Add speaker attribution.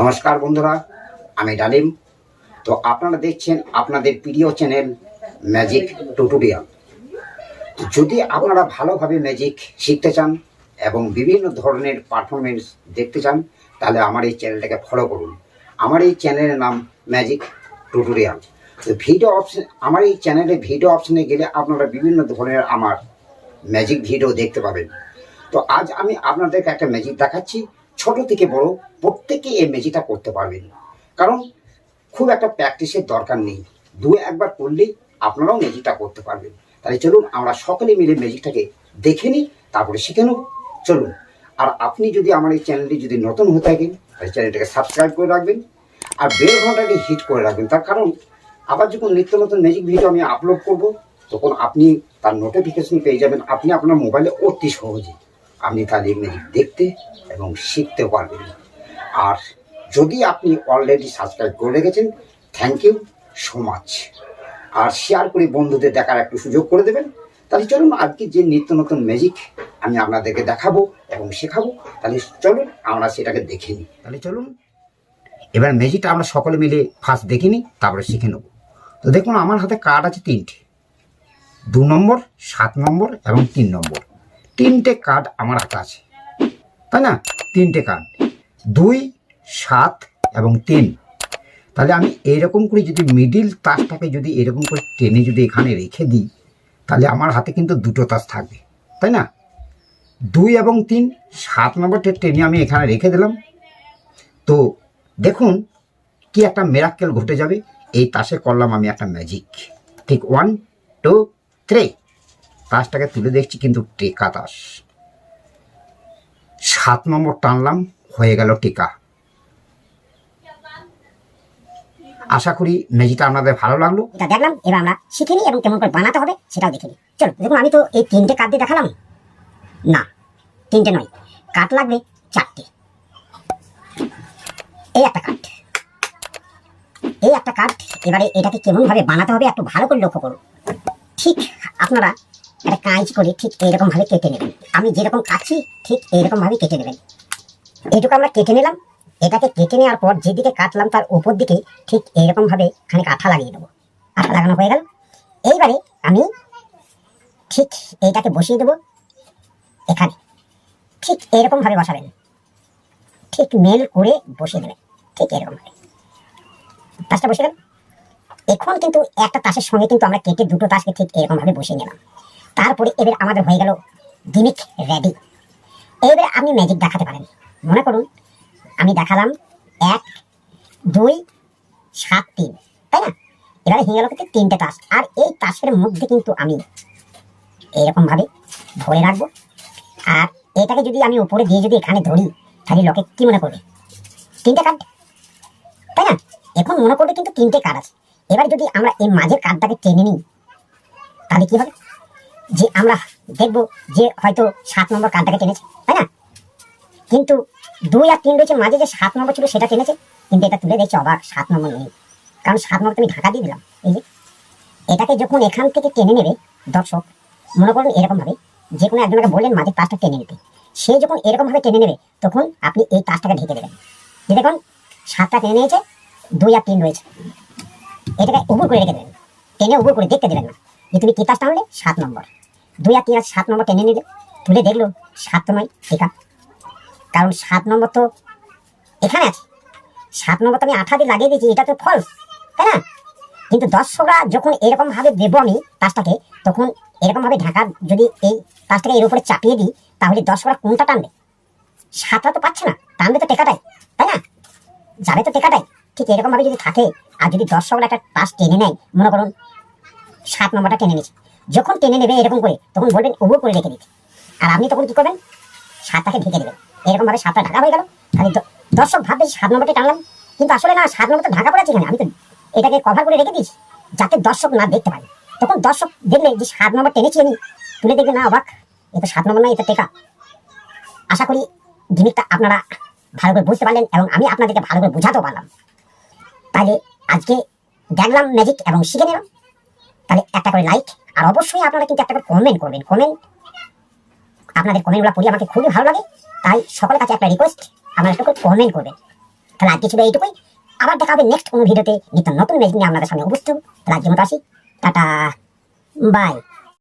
Speaker 1: নমস্কার বন্ধুরা, আমি ডালিম। তো আপনারা দেখছেন আপনাদের প্রিয় চ্যানেল ম্যাজিক টুটোরিয়াল যদি আপনারা ভালোভাবে ম্যাজিক শিখতে চান এবং বিভিন্ন ধরনের পারফরমেন্স দেখতে চান, তাহলে আমার এই চ্যানেলটাকে ফলো করুন। আমার এই চ্যানেলের নাম ম্যাজিক টুটোরিয়াল তো ভিডিও অপশন, আমার এই চ্যানেলে ভিডিও অপশনে গেলে আপনারা বিভিন্ন ধরনের আমার ম্যাজিক ভিডিও দেখতে পাবেন। তো আজ আমি আপনাদেরকে একটা ম্যাজিক দেখাচ্ছি। ছোট থেকে বড় প্রত্যেকে এই ম্যাজিকটা করতে পারবেন। কারণ খুব একটা প্র্যাকটিসের দরকার নেই। দু একবার করলেই আপনারাও ম্যাজিকটা করতে পারবেন। তাহলে চলুন, আমরা সকলে মিলে ম্যাজিকটাকে দেখে নিই, তারপরে শিখে নেব। চলুন, আর আপনি যদি আমার এই চ্যানেলটি যদি নতুন হয়ে থাকেন, তাহলে চ্যানেলটাকে সাবস্ক্রাইব করে রাখবেন আর বেল ঘন্টাটি হিট করে রাখবেন। তার কারণ, আবার যখন নিত্য নতুন ম্যাজিক ভিডিও আমি আপলোড করব, তখন আপনি তার নোটিফিকেশন পেয়ে যাবেন। আপনি আপনার মোবাইলে অতি সহজে আপনি তাহলে ম্যাজিক দেখতে এবং শিখতে পারবেন। আর যদি আপনি অলরেডি সাবস্ক্রাইব করে রেখেছেন থ্যাংক ইউ সো মাচ আর শেয়ার করে বন্ধুদের দেখার একটু সুযোগ করে দেবেন। তাহলে চলুন আজকে যে নিত্য নতুন ম্যাজিক আমি আপনাদেরকে দেখাবো এবং শেখাবো, তাহলে চলুন আমরা সেটাকে দেখে নিই। তাহলে চলুন, এবার ম্যাজিকটা আমরা সকলে মিলে ফার্স্ট দেখে নিই, তারপরে শিখে নেব। তো দেখুন, আমার হাতে কার্ড আছে তিনটে। দু নম্বর, সাত নম্বর এবং তিন নম্বর। তিনটে কার্ড আমার হাতে আছে। তাই না? তিনটে কার্ড দুই, সাত এবং তিন। তাহলে আমি এইরকম করে যদি মিডিল তাসটাকে যদি এরকম করে টেনে যদি এখানে রেখে দিই, তাহলে আমার হাতে কিন্তু দুটো তাস থাকবে। তাই না? দুই এবং তিন, সাত নম্বরটা টেনে আমি এখানে রেখে দিলাম। তো দেখুন কি একটা মেরাক্কেল ঘটে যাবে। এই তাসে করলাম আমি একটা ম্যাজিক ঠিক ওয়ান টু থ্রি তাসটাকে তুলে দেখছি কিন্তু টেকা তাস সাত নম্বর টানলাম, হয়ে গেল টিকা। আশা করি ম্যাজিকটা আপনাদের ভালো লাগল।
Speaker 2: এটা দেখলাম, এবার আমরা শিখে নিই এবং কেমন করে বানাতে হবে সেটাও দেখে নিই। চলো, দেখুন, আমি তো এই তিনটে কার্ড দিয়ে দেখালাম। না, তিনটে নয় কার্ড লাগবে চারটে। এই একটা কার্ড এই একটা কার্ড এবারে এটাকে কেমন ভাবে বানাতে হবে একটু ভালো করে লক্ষ্য করুন। ঠিক আপনারা একটা কাঁচ করে ঠিক এইরকম ভাবে কেটে নেবেন। আমি যেরকম কাটছি, ঠিক এইরকম ভাবে কেটে নেবেন। এইটুকু আমরা কেটে নিলাম। এটাকে কেটে নেওয়ার পর যেদিকে কাটলাম তার উপর দিকে ঠিক এইরকম ভাবে খানিক আঠা লাগিয়ে দেবো। আঠা লাগানো হয়ে গেল। এইবারে আমি ঠিক এইটাকে বসিয়ে দেবো এখানে। ঠিক এরকম ভাবে বসাবেন। ঠিক মেল করে বসিয়ে দেবেন। ঠিক এরকম ভাবে। তাসটা বসে গেল এখন কিন্তু একটা তাসের সঙ্গে কিন্তু আমরা কেটে দুটো তাসকে ঠিক এরকম ভাবে বসিয়ে নিলাম। তারপরে এবার আমাদের হয়ে গেল গিমিক রেডি। এবার আপনি ম্যাজিক দেখাতে পারেন। মনে করুন, আমি দেখালাম এক, দুই, সাত, তিন, তাই না? এবারে হয়ে গেল কিন্তু তিনটে তাস আর এই তাসের মধ্যে কিন্তু আমি এরকম ভাবে ধরে রাখব। আর এটাকে যদি আমি উপরে দিয়ে যদি এখানে ধরি, তাহলে লোকে কি মনে করবে? তিনটে কার্ড তাই না? এখন মনে করবে কিন্তু তিনটে কার্ড আছে। এবার যদি আমরা এই মাঝের কার্ডটাকে টেনে নিই, তাহলে কি হবে? যে আমরা দেখব যে হয়তো সাত নম্বর কার্ডটাকে টেনেছে, তাই না? কিন্তু দুই আর তিন রয়েছে মাঝে যে সাত নম্বর ছিল সেটা টেনেছে, কিন্তু এটা তুলে দেখছি অবাক, সাত নম্বর নেই। কারণ সাত নম্বর তুমি ঢাকা দিয়ে দিলাম, এই যে। এটাকে যখন এখান থেকে টেনে নেবে দর্শক, মনে করুন এরকম ভাবে যে কোনো একজনকে বললেন, মাঝে তাসটা টেনে নিতে। সে যখন এরকম ভাবে টেনে নেবে, তখন আপনি এই তাসটাকে ঢেকে দেবেন। যে দেখুন, সাতটা টেনে নিয়েছে, দুই আর তিন রয়েছে। এটাকে উপর করে রেখে দেবেন। টেনে উপর করে দেখতে দেবেন না। যে তুমি কি তাস টানলে, সাত নম্বর। দুই আর তিন আর সাত নম্বর টেনে নিলে, তুলে দেখল, সাত তো নয় আছে। কারণ সাত নম্বর তো এখানে আছে। সাত নম্বর তো আমি আঠা দিয়ে লাগিয়ে দিয়েছি, এটা তো ফলস তাই না? কিন্তু দর্শকরা যখন এরকম ভাবে দেবো আমি তাসটাকে তখন এরকম ভাবে ঢাকা যদি এই তাসটাকে এর উপরে চাপিয়ে দিই, তাহলে দর্শকরা কোনটা টানবে? সাতটা তো পাচ্ছে না, টানবে তো টেকাটাই, তাই না? যাবে তো টেকাটাই। ঠিক এরকম ভাবে যদি থাকে, আর যদি দর্শকরা একটা তাস টেনে নেয়, মনে করুন সাত নম্বরটা টেনে নিচ্ছে যখন টেনে নেবে এরকম করে, তখন বলবেন উবু করে রেখে দিতে আর আপনি তখন কি করবেন? সাতটাকে ঢেকে দেবেন। এরকম ভাবে সাতটা ঢাকা হয়ে গেল। তাহলে দর্শক ভাববে সাত নম্বরটা টানলাম। কিন্তু আসলে না, সাত নম্বরটা ঢাকা পড়েছে এখানে। আমি তো এটাকে কভার করে রেখে দিয়েছি, যাতে দর্শক না দেখতে পারে। তখন দর্শক দেখলে যে সাত নম্বর টেনেছি আমি। তুলে দেখবে, না, অবাক। এ তো সাত নম্বর না এটা টেকা। আশা করি জিনিসটা আপনারা ভালো করে বুঝতে পারলেন এবং আমি আপনাদেরকে ভালো করে বোঝাতেও পারলাম। তাহলে আজকে দেখলাম ম্যাজিক এবং শিখে নিলাম। তাহলে একটা করে লাইক আর অবশ্যই আপনারা কিন্তু একটা করে কমেন্ট করবেন। কমেন্ট আপনাদের কমেন্টগুলো পড়ি আমাকে খুবই ভালো লাগে। তাই সকলের কাছে একটা রিকোয়েস্ট আপনারা একটা করে কমেন্ট করবেন। তাহলে আজকে ছিল এইটুকুই। আবার দেখা হবে নেক্সট কোনো ভিডিওতে নিত্য নতুন ম্যাজিক নিয়ে আপনাদের সামনে উপস্থিত। তাহলে মতো আসি। টাটা। বাই